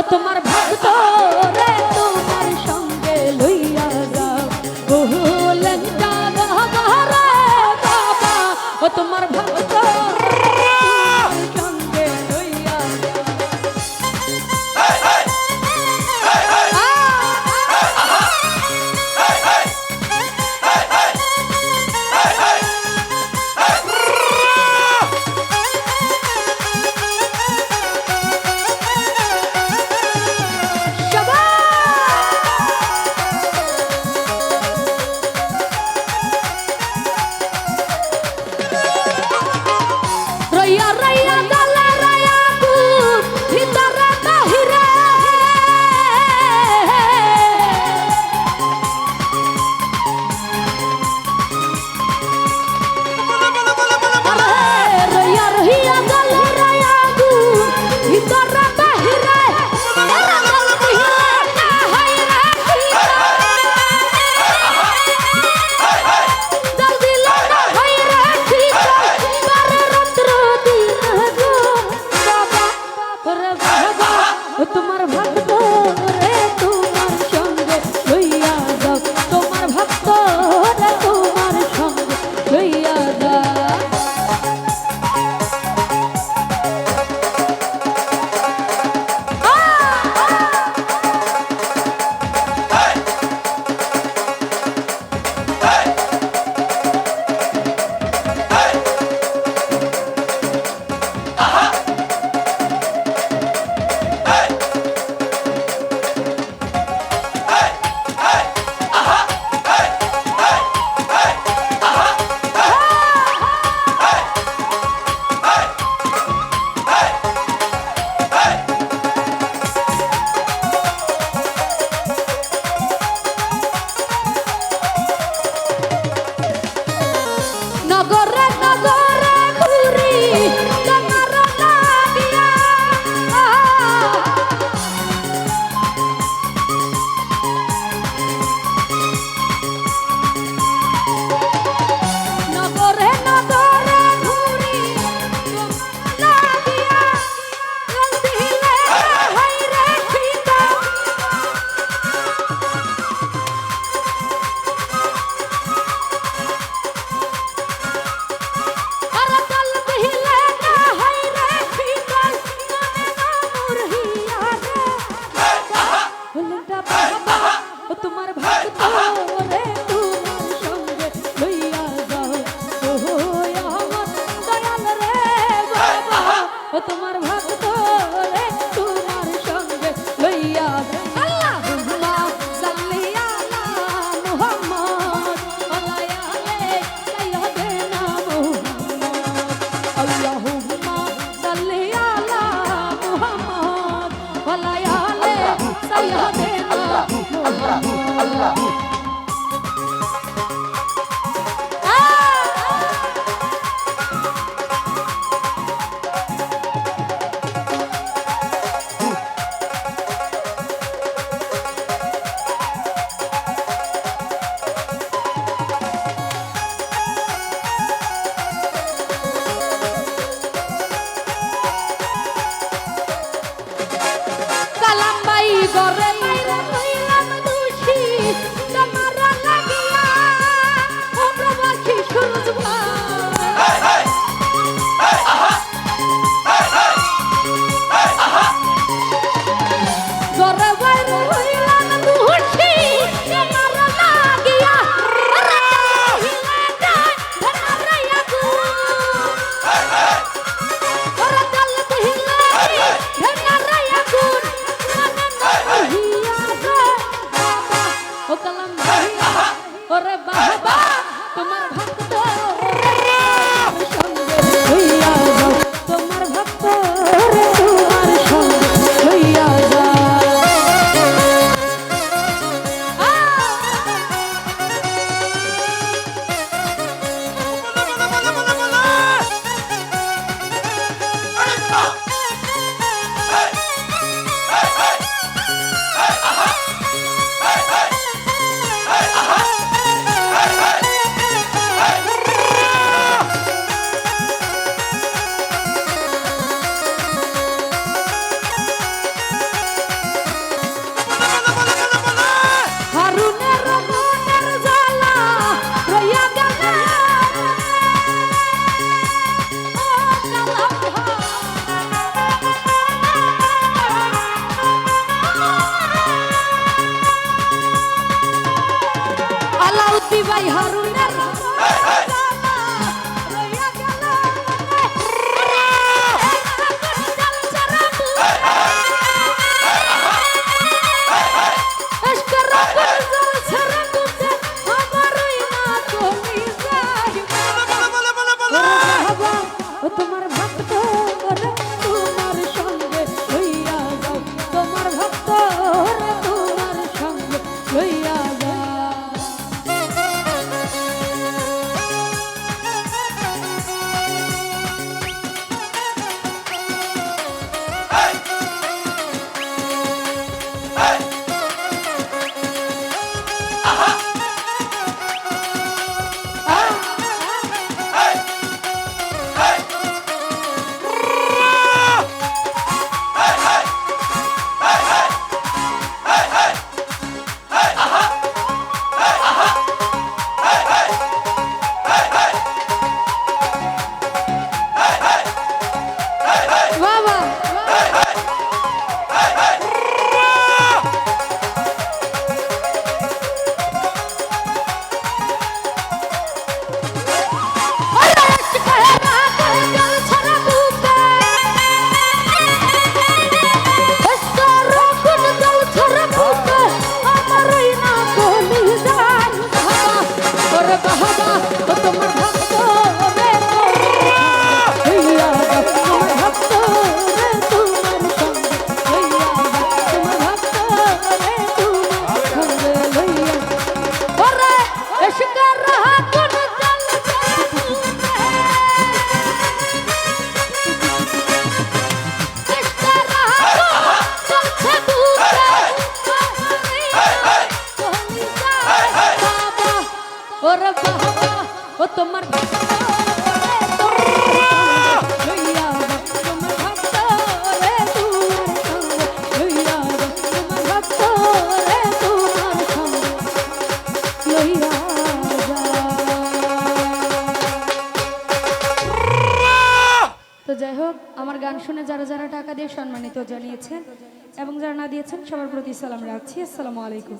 ও তোমার ভক্ত তোমার ও তোমার ভক্ত อะไรล่ะ তোমার গান শুনে যারা যারা টাকা দিয়ে সম্মানিত জানিয়েছেন এবং যারা না দিয়েছেন, সবার প্রতি সালাম রাখছি। আসসালামু আলাইকুম।